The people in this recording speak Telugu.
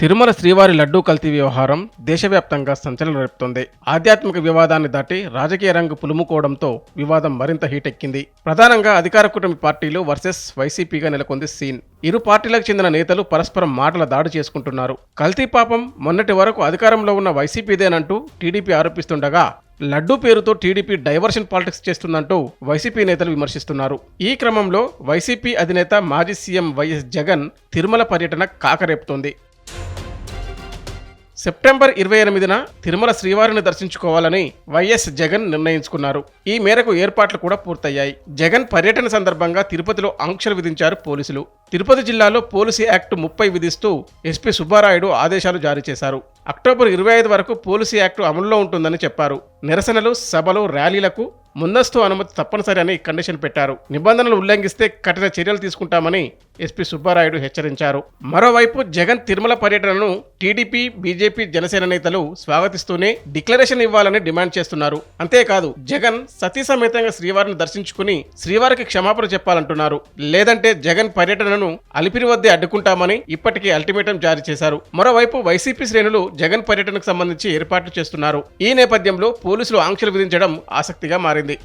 తిరుమల శ్రీవారి లడ్డూ కల్తీ వ్యవహారం దేశవ్యాప్తంగా సంచలనం రేపుతోంది. ఆధ్యాత్మిక వివాదాన్ని దాటి రాజకీయ రంగు పులుముకోవడంతో వివాదం మరింత హీటెక్కింది. ప్రధానంగా అధికార కూటమి పార్టీలు వర్సెస్ వైసీపీగా నెలకొంది సీన్. ఇరు పార్టీలకు చెందిన నేతలు పరస్పరం మాటల దాడి చేసుకుంటున్నారు. కల్తీ పాపం మొన్నటి వరకు అధికారంలో ఉన్న వైసీపీదేనంటూ టీడీపీ ఆరోపిస్తుండగా లడ్డూ పేరుతో టీడీపీ డైవర్షన్ పాలిటిక్స్ చేస్తుందంటూ వైసీపీ నేతలు విమర్శిస్తున్నారు. ఈ క్రమంలో వైసీపీ అధినేత మాజీ సీఎం వైఎస్ జగన్ తిరుమల పర్యటన కాకరేపుతోంది. సెప్టెంబర్ ఇరవై ఎనిమిదిన తిరుమల శ్రీవారిని దర్శించుకోవాలని వైఎస్ జగన్ నిర్ణయించుకున్నారు. ఈ మేరకు ఏర్పాట్లు కూడా పూర్తయ్యాయి. జగన్ పర్యటన సందర్భంగా తిరుపతిలో ఆంక్షలు విధించారు పోలీసులు. తిరుపతి జిల్లాలో పోలీసు యాక్ట్ ముప్పై విధిస్తూ ఎస్పీ సుబ్బారాయుడు ఆదేశాలు జారీ చేశారు. అక్టోబర్ ఇరవై ఐదు వరకు పోలీసు యాక్ట్ అమల్లో ఉంటుందని చెప్పారు. నిరసనలు సభలు ర్యాలీలకు ముందస్తు అనుమతి తప్పనిసరి అని కండిషన్ పెట్టారు. నిబంధనలు ఉల్లంఘిస్తే కఠిన చర్యలు తీసుకుంటామని ఎస్పీ సుబ్బారాయుడు హెచ్చరించారు. మరోవైపు జగన్ తిరుమల పర్యటనను టీడీపీ బీజేపీ జనసేన నేతలు స్వాగతిస్తూనే డిక్లరేషన్ ఇవ్వాలని డిమాండ్ చేస్తున్నారు. అంతేకాదు జగన్ సతీ సమేతంగా శ్రీవారిని దర్శించుకుని శ్రీవారికి క్షమాపణ చెప్పాలంటున్నారు. లేదంటే జగన్ పర్యటనను అలిపిరి వద్దే అడ్డుకుంటామని ఇప్పటికే అల్టిమేటం జారీ చేశారు. మరోవైపు వైసీపీ శ్రేణులు జగన్ పర్యటనకు సంబంధించి ఏర్పాట్లు చేస్తున్నారు. ఈ నేపథ్యంలో పోలీసులు ఆంక్షలు విధించడం ఆసక్తిగా మారింది.